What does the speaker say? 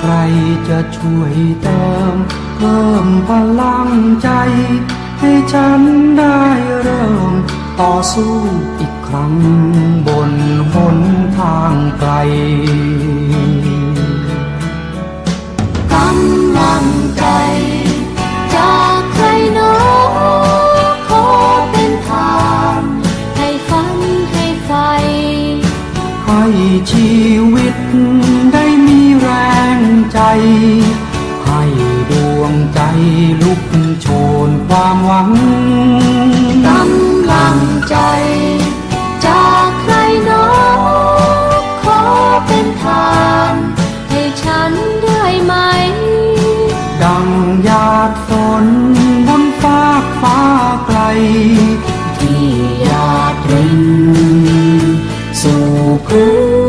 ใครจะช่วยเติมเพิ่มพลังใจ ให้ฉันได้เริ่ม ต่อสู้อีกครั้งบนหนทางไกลกำลังใจจากใครหนอขอเป็นทางให้ฝันให้ไฟให้ชีวิตได้มีแรง ให้ดวงใจลุกโชนความหวังกำลังใจจากใครน้อขอเป็นทาน ให้ฉันได้ไหม ดังหยาดสนบนฟากฟ้าไกล ที่อยากเรินสู่พื้น